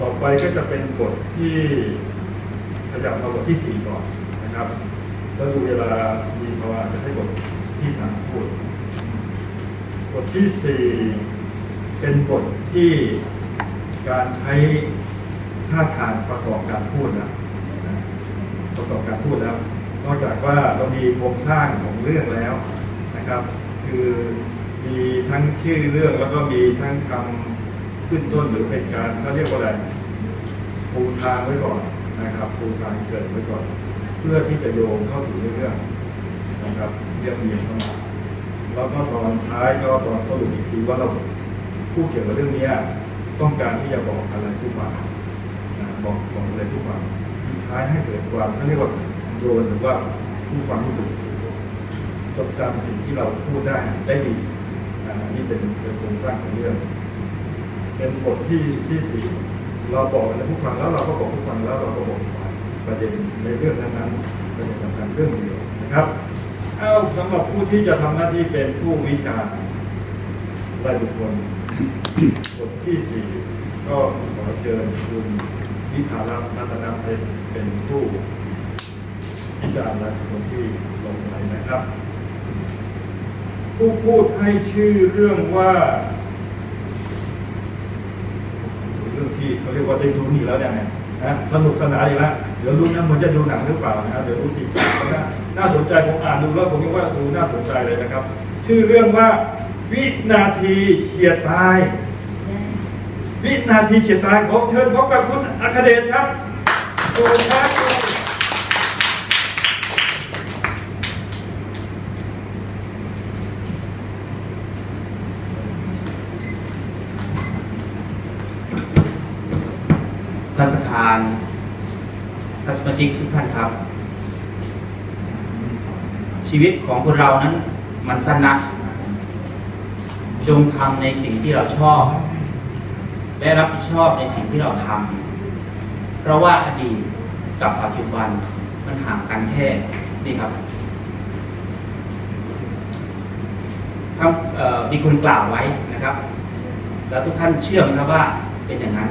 ต่อไปก็จะเป็นบทที่ขยับมาบทที่สี่ก่อนนะครับแล้วดูเวลามีภาวะจะให้บทที่สามพูดบทที่สี่เป็นบทที่การใช้ท่าทางประกอบการพูดนะนะประกอบการพูดแล้วนอกจากว่าเรามีโครงสร้างของเรื่องแล้วนะครับ คือมีทั้งชื่อเรื่องแล้วก็มีทั้งคำ ขึ้นต้นหรือเป็นการเขาเรียกว่าอะไรปูทางไว้ก่อนนะครับปูทางเกิดไว้ก่อน เพื่อที่จะโยงเข้าถึงเรื่องนะครับเรียบเรียงเข้ามาแล้วก็ตอนท้ายก็ตอนสรุปอีกทีว่าเราพูดเกี่ยวกับเรื่องนี้ต้องการที่จะบอกอะไรผู้ฟังนะบอกบอกอะไรผู้ฟังท้ายให้เกิดความเขาเรียกว่าโยนหรือว่าผู้ฟังรู้สึกจดจำสิ่งที่เราพูดได้ได้ดีนี่เป็นเป็นโครงสร้างของเรื่อง เป็นบทที่ที่สี่เราบอกกับผู้ฟังแล้วเราก็บอกผู้ฟังแล้วเราก็บอกฟังประเด็นในเรื่องนั้นๆประเด็นสำคัญเรื่องเดียวนะครับเอาสำหรับผู้ที่จะทำหน้าที่เป็นผู้วิจารณ์รายบุคคลบทที่สี่ก็ขอเชิญคุณวิภารัตน์รัตนเพชรเป็นผู้วิจารณ์รายบุคคลที่ลงไปนะครับ ผู้พูดให้ชื่อเรื่องว่า เรื่องที่ เขาเรียกว่าได้ดูนี่แล้วเนี่ยนะสนุกสนานอีกแล้วเดี๋ยวรู้นะมันจะดูหนังหรือเปล่านะครับเดี๋ยวรู้จริงนะน่าสนใจผมอ่านดูแล้วผมคิดว่าดูน่าสนใจเลยนะครับ ชื่อเรื่องว่าวินาทีเฉียดตาย วินาทีเฉียดตายขอเชิญพบกับคุณอัคเดชครับโอ้ครับ ท่านประธานท่านสมาชิกทุกท่านครับ ชีวิตของคนเรานั้นมันสั้นนัก จงทำในสิ่งที่เราชอบ และรับผิดชอบในสิ่งที่เราทำเพราะว่าอดีตกับปัจจุบันมันห่างกันแค่นี่ครับครับมีคนกล่าวไว้นะครับ แล้วทุกท่านเชื่อมครับว่าเป็นอย่างนั้น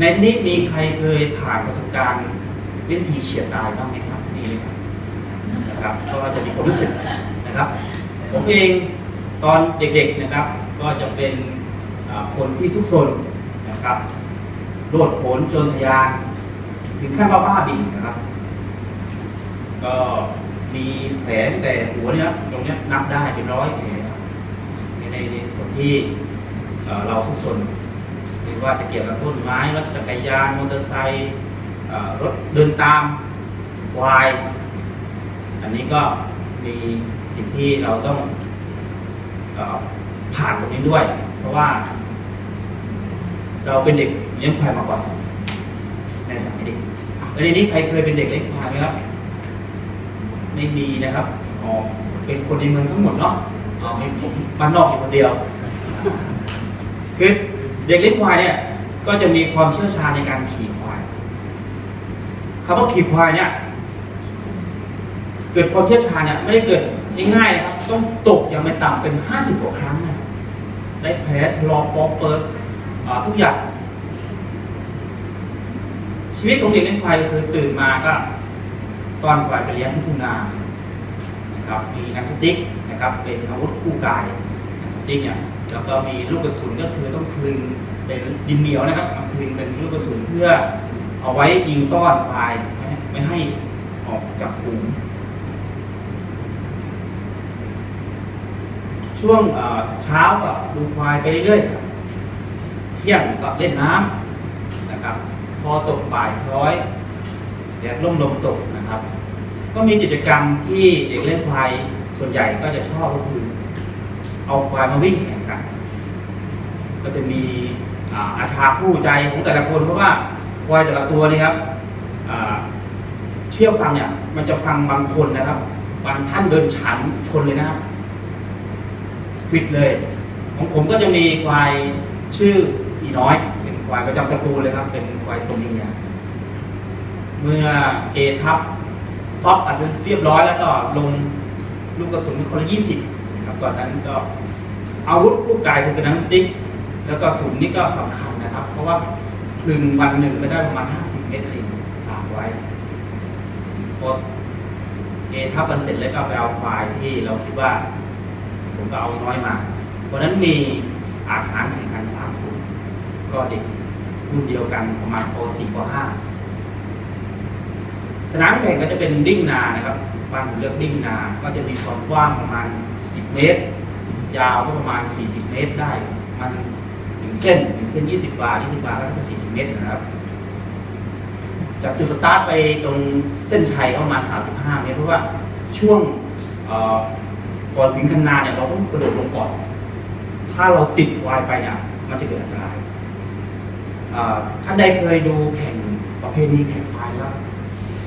ในที่นี้มีใครเคยผ่านประสบการณ์วิธีเฉียดตายบ้างไหมครับนี่ไหมครับนะครับก็จะมีความรู้สึกนะครับ ผมเองตอนเด็กๆนะครับ ก็จะเป็นคนที่ซุกซนนะครับโลดโผนจรทะยานถึงขั้นว่าบ้าบินนะครับ ก็มีแผลแต่หัวเนี่ยตรงเนี้ยนับได้เป็นร้อยแผลครับในในส่วนที่เราซุกซน ว่าจะเกี่ยวกับต้นไม้รถจักรยานมอเตอร์ไซค์รถเดินตามควาย อันนี้ก็มีสิ่งที่เราต้องอผ่านตรงนี้ด้วย เพราะว่า เราเป็นเด็กเลี้ยงควายมาก่อนในสมัยเด็กแล้วในนี้ใครเคยเป็นเด็กเลี้ยงควายไหมครับ ไม่มีนะครับอ๋อเป็นคนในเมืองทั้งหมดเนาะอ๋อมีผมบ้านนอกอยู่คนเดียวคือ เด็กเลี้ยงควายเนี่ยก็จะมีความเชี่ยวชาญในการขี่ควายคำว่าขี่ควายเนี่ย เกิดความเชี่ยวชาญเนี่ยไม่ได้เกิดง่ายๆนะครับต้องตกอย่างไม่ต่ำเป็นห้าสิบกว่าครั้งนะได้แผลทะลอกปอกเปิดทุกอย่าง ชีวิตของเด็กเลี้ยงควายคือตื่นมาก็ตอนควายไปเลี้ยงที่ทุ่งนานะครับมีนังสติ๊กนะครับเป็นอาวุธคู่กาย หนังสติ๊กเนี่ยแล้วก็มีลูกกระสุนก็คือต้องคลึงเป็นดินเหนียวนะครับคลึงเป็นลูกกระสุนเพื่อเอาไว้ยิงต้อนควายไม่ให้ออกจากฝูงช่วงเช้าก็ดูควายไปเรื่อยเที่ยงก็เล่นน้ำนะครับ พอตกบ่ายคล้อยแดดร่มลมตกนะครับ ก็มีกิจกรรมที่เด็กเล่นควายส่วนใหญ่ก็จะชอบก็คือ เอาควายมาวิ่งแข่งกัน ก็จะมีอาชาคู่ใจของแต่ละคนเพราะว่าควายแต่ละตัวนี่ครับเชื่อฟังเนี่ย มันจะฟังบางคนนะครับ บางท่านเดินฉันชนเลยนะครับฟิตเลย ของผมก็จะมีควายชื่ออีน้อย เป็นควายประจำตระกูลเลยครับ เป็นควายตัวเมียเมื่อเอทับฟอกตัดเรียบร้อยแล้วก็ลงลูกกระสุนคนละยี่สิบ นะครับตอนนั้นก็อาวุธคู่กายคือเป็นหนังสติ๊ก แล้วก็สูงนี่ก็สำคัญนะครับ เพราะว่าหนึ่งวันหนึ่งก็ได้ประมาณ 50 เมตรเองตากไว้พอเอทับกันเสร็จแล้วก็ไปเอาควายที่เราคิดว่า ผมก็เอาน้อยมาวันนั้นมีอาหารแข่งกันสามคนก็เด็กรุ่นเดียวกันประมาณป .4 ป .5 สนามแข่งก็จะเป็นดิ้งนานะครับบ้านผมเลือกดิ้งนา ก็จะมีความกว้างประมาณ 10 เมตร ยาวก็ประมาณ 40 เมตรได้ มันถึงเส้นถึงเส้น 20วา20วาก็คือ40 เมตรนะครับ จากจุดสตาร์ทไปตรงเส้นชัยประมาณ 35 เมตร เพราะว่าช่วงเอ่อก่อนถึงคันนาเนี่ยเราต้องกระโดดลงก่อน ถ้าเราติดควายไปเนี่ยมันจะเกิดอันตรายท่านใดเคยดูแข่งประเพณีแข่งควายแล้ว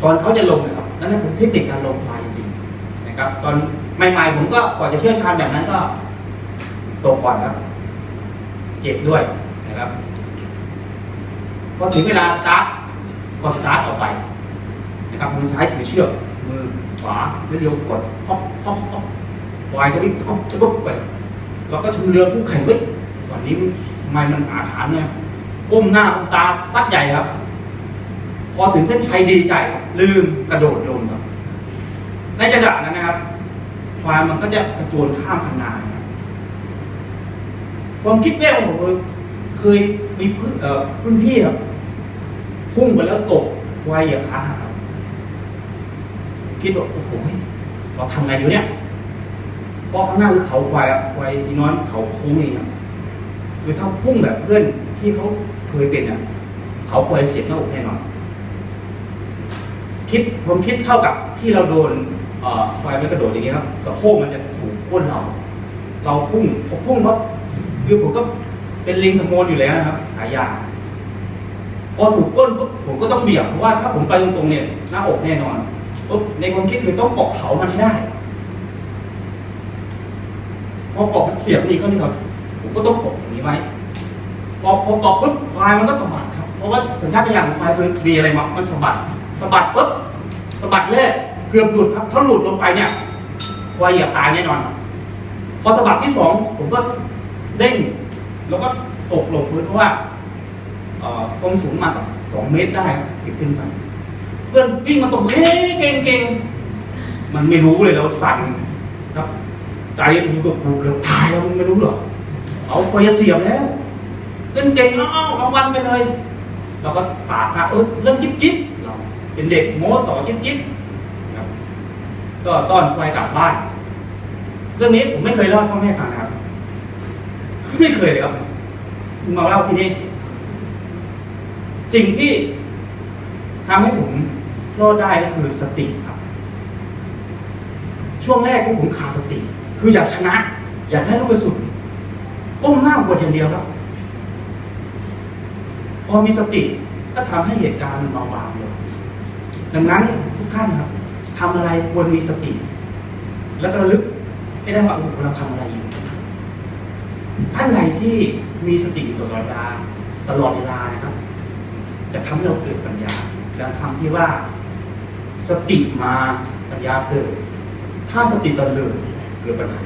ตอนเขาจะลงนะครับนั่นคือเทคนิคการลงควายจริงๆนะครับ ตอน ใหม่ๆผมก็กว่าจะเชี่ยวชาญแบบนั้นก็ตกก่อนครับ เจ็บด้วยนะครับพอถึงเวลาสตาร์ทก็สตาร์ทออกไปนะครับมือซ้ายถือเชือกมือขวาเดียวกดฟอกฟอกฟอกควายก็วิ่งตะกุบตะกุบไปเราก็ถึงเรือผู้แข่งเว้ยวันนี้ทำไมมันอาถรรพ์เนี่ยก้มหน้าก้มตาซัดใหญ่ครับ พอถึงเส้นชัยดีใจครับลืมกระโดดลงครับ ในจังหวะนั้นนะครับ ควายมันก็จะกระโจนข้ามคันนาครับความคิดแรกของผมคือเคยมีเพื่อนเอ่อรุ่นพี่ครับพุ่งไปแล้วตกควายเหยียบขาหักครับ คิดว่าโอ้โหเราทำไงดีวะเนี่ยเพราะข้างหน้าคือเขาควายอะควายอีน้อยเขาโค้งนี่ครับคือถ้าพุ่งแบบเพื่อนที่เขาเคยเป็นอะเขาควายเสียบหน้าอกแน่นอนคิดผมคิดเท่ากับที่เราโดน ควายมันกระโดดอย่างนี้ครับสะโพกมันจะถูกก้นเรา เราพุ่งพอพุ่งปั๊บคือผมก็เป็นลิงขโมยอยู่แล้วนะครับฉายาพอถูกก้นปุ๊บผมก็ต้องเบี่ยงเพราะว่าถ้าผมไปตรงๆเนี่ยหน้าอกแน่นอนปุ๊บในความคิดคือต้องเกาะเขามันให้ได้พอเกาะมันเสียบนี่เขานี่ครับผมก็ต้องเกาะอย่างนี้ไว้พอพอเกาะปุ๊บควายมันก็สะบัดครับเพราะว่าสัญชาตญาณของควายคือมีอะไรมามันสะบัดสะบัดปุ๊บสะบัดแรก เกือบหลุดครับถ้าหลุดลงไปเนี่ยควายเหยียบตายแน่นอน พอสะบัดที่สองผมก็เด้ง แล้วก็ตกลงพื้นเพราะว่าเอ่อความสูงมาสักสองเมตรได้ครับขึ้นไป เพื่อนวิ่งมาตรงเฮ้ยเก่งเก่งมันไม่รู้เลยเราสั่นครับ ใจมันก็กูเกือบตายแล้วมึงไม่รู้เหรอเอาไปเสียบแล้วเล่นเก่งแล้วเอารางวัลไปเลย เราก็ปากค่ะเออเรื่องจิ๊บจิ๊บเราเป็นเด็กโม้ต่อจิ๊บจิ๊บ ก็ต้อนไปกลับบ้านเรื่องนี้ผมไม่เคยเล่าพ่อแม่ฟังนะครับ ไม่เคยเลยครับมาเล่าที่นี่สิ่งที่ทำให้ผมรอดได้ก็คือสติครับ ช่วงแรกที่ผมขาดสติ คืออยากชนะ อยากได้ลูกกระสุนก้มหน้าบวดอย่างเดียวครับ พอมีสติก็ทำให้เหตุการณ์มันเบาบางลงดังนั้นทุกท่านครับ ทำอะไรควรมีสติ แล้วก็ระลึกให้ได้ว่าเราทำอะไรอยู่ท่านใดที่มีสติอยู่ตลอดเวลาตลอดเวลานะครับ จะทำให้เราเกิดปัญญาดังคำที่ว่า สติมาปัญญาเกิด ถ้าสติตะเลิดเกิดปัญหา